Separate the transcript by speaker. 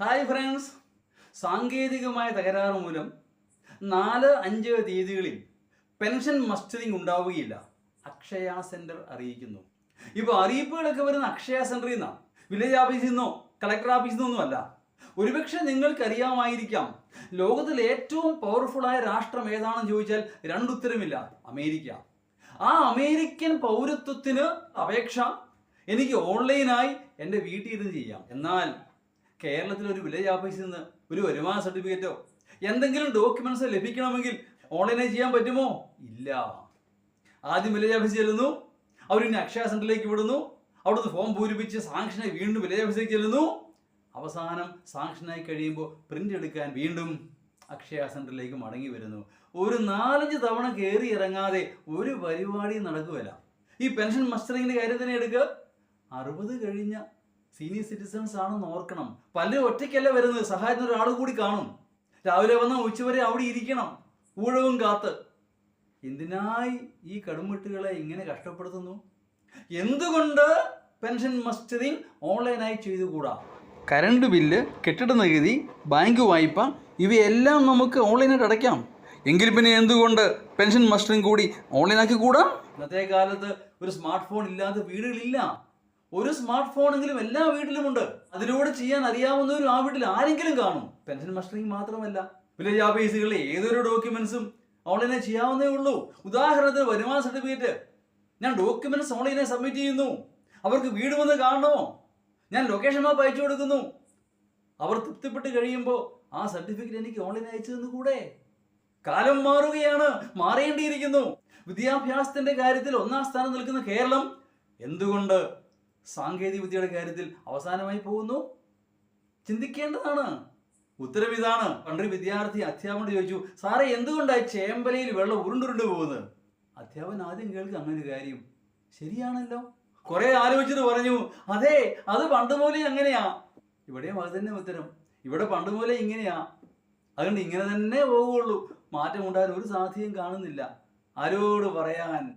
Speaker 1: Hi friends സാങ്കേതികമായ തകരാറ് മൂലം നാല് അഞ്ച് തീയതികളിൽ പെൻഷൻ മസ്റ്ററിംഗ് ഉണ്ടാവുകയില്ല. അക്ഷയ സെന്റർ അറിയിക്കുന്നു. ഇപ്പോൾ അറിയിപ്പുകളൊക്കെ വരുന്ന അക്ഷയ സെന്ററിൽ നിന്നാണ് വില്ലേജ് ഓഫീസിൽ നിന്നോ? കളക്ടർ ഓഫീസിൽ നിന്നൊന്നുമല്ല ഒരുപക്ഷെ നിങ്ങൾക്കറിയാമായിരിക്കാം ലോകത്തിൽ ഏറ്റവും പവർഫുള്ളായ രാഷ്ട്രം ഏതാണെന്ന് ചോദിച്ചാൽ രണ്ടുത്തരമില്ല അമേരിക്ക. ആ അമേരിക്കൻ പൗരത്വത്തിന് അപേക്ഷ എനിക്ക് ഓൺലൈനായി എന്റെ വീട്ടിൽ ഇരുന്ന് ചെയ്യാം. എന്നാൽ കേരളത്തിൽ ഒരു വില്ലേജ് ഓഫീസിൽ നിന്ന് ഒരു വരുമാന സർട്ടിഫിക്കറ്റോ എന്തെങ്കിലും ഡോക്യുമെന്റ്സ് ലഭിക്കണമെങ്കിൽ ഓൺലൈനായി ചെയ്യാൻ പറ്റുമോ? ഇല്ല. ആദ്യം വില്ലേജ് ഓഫീസിൽ ചെല്ലുന്നു. അവർ ഇനി അക്ഷയ സെന്ററിലേക്ക് വിടുന്നു. അവിടുന്ന് ഫോം പൂരിപ്പിച്ച് സാങ്ഷനായി വീണ്ടും വില്ലേജ് ഓഫീസിലേക്ക് ചെല്ലുന്നു. അവസാനം സാങ്ഷനായി കഴിയുമ്പോൾ പ്രിന്റ് എടുക്കാൻ വീണ്ടും അക്ഷയ സെന്ററിലേക്ക് മടങ്ങി വരുന്നു. ഒരു നാലഞ്ച് തവണ കയറി ഇറങ്ങാതെ ഒരു പരിപാടിയും നടക്കുകയില്ല. ഈ പെൻഷൻ മസ്റ്ററിങ്ങിന്റെ കാര്യം തന്നെ എടുക്കുക അറുപത് കഴിഞ്ഞ സീനിയർ സിറ്റിസൺസ് ആണെന്ന് ഓർക്കണം. പലരും ഒറ്റയ്ക്കല്ല വരുന്നത്? സഹായത്തിന് ഒരാൾ കൂടി കാണും. രാവിലെ വന്ന ഉച്ചവരെ അവിടെ ഇരിക്കണം. ഊഴവും കാത്ത്. എന്തിനായി ഈ കടുംവെട്ടുകളെ ഇങ്ങനെ കഷ്ടപ്പെടുത്തുന്നു? എന്തുകൊണ്ട് പെൻഷൻ മസ്റ്ററിങ് ഓൺലൈനായി ചെയ്തുകൂടാ? കറണ്ട് ബില്ല് കെട്ടിട നികുതി ബാങ്ക് വായ്പ ഇവയെല്ലാം നമുക്ക് ഓൺലൈനായിട്ട് അടയ്ക്കാം. എങ്കിൽ പിന്നെ എന്തുകൊണ്ട് പെൻഷൻ മസ്റ്ററിങ് കൂടി ഓൺലൈനാക്കി കൂടാ? ഇന്നത്തെ കാലത്ത് ഒരു സ്മാർട്ട് ഫോൺ ഇല്ലാത്ത വീടുകളില്ല. ഒരു സ്മാർട്ട് ഫോണെങ്കിലും എല്ലാ വീട്ടിലുമുണ്ട്. അതിലൂടെ ചെയ്യാൻ അറിയാവുന്നവരും ആ വീട്ടിൽ ആരെങ്കിലും കാണും. പെൻഷൻ മസ്റ്ററിങ് മാത്രമല്ല വില്ലേജ് ഓഫീസുകളിലെ ഏതൊരു ഡോക്യുമെന്റ്സും ഓൺലൈനായി ചെയ്യാവുന്നേ ഉള്ളൂ. ഉദാഹരണത്തിന് വരുമാന സർട്ടിഫിക്കറ്റ്. ഞാൻ ഡോക്യുമെന്റ്സ് ഓൺലൈനായി സബ്മിറ്റ് ചെയ്യുന്നു. അവർക്ക് വീട് വന്ന് കാണണമോ ഞാൻ ലൊക്കേഷൻ മാപ്പ് അയച്ചു കൊടുക്കുന്നു. അവർ തൃപ്തിപ്പെട്ട് കഴിയുമ്പോൾ ആ സർട്ടിഫിക്കറ്റ് എനിക്ക് ഓൺലൈൻ അയച്ചു തന്നു കൂടെ കാലം മാറുകയാണ് മാറേണ്ടിയിരിക്കുന്നു. വിദ്യാഭ്യാസത്തിന്റെ കാര്യത്തിൽ ഒന്നാം സ്ഥാനം നിൽക്കുന്ന കേരളം എന്തുകൊണ്ട് സാങ്കേതിക വിദ്യയുടെ കാര്യത്തിൽ അവസാനമായി പോകുന്നു. ചിന്തിക്കേണ്ടതാണ്. ഉത്തരം ഇതാണ്. പണ്ടൊരു വിദ്യാർത്ഥി അധ്യാപകനോട് ചോദിച്ചു സാറേ എന്തുകൊണ്ടായി ചേമ്പലയിൽ വെള്ളം ഉരുണ്ടുരുണ്ട് പോകുന്നത്? അധ്യാപകൻ ആദ്യം കേൾക്കുക അങ്ങനെ ഒരു കാര്യം. ശരിയാണല്ലോ. കുറെ ആലോചിച്ചിട്ട് പറഞ്ഞു അതെ അത് പണ്ട് പോലെ അങ്ങനെയാ. ഇവിടെയും അത് തന്നെ ഉത്തരം. ഇവിടെ പണ്ട് പോലെ ഇങ്ങനെയാ. അതുകൊണ്ട് ഇങ്ങനെ തന്നെ പോകുള്ളൂ മാറ്റം ഉണ്ടാകാൻ ഒരു സാധ്യതയും കാണുന്നില്ല. ആരോട് പറയാൻ?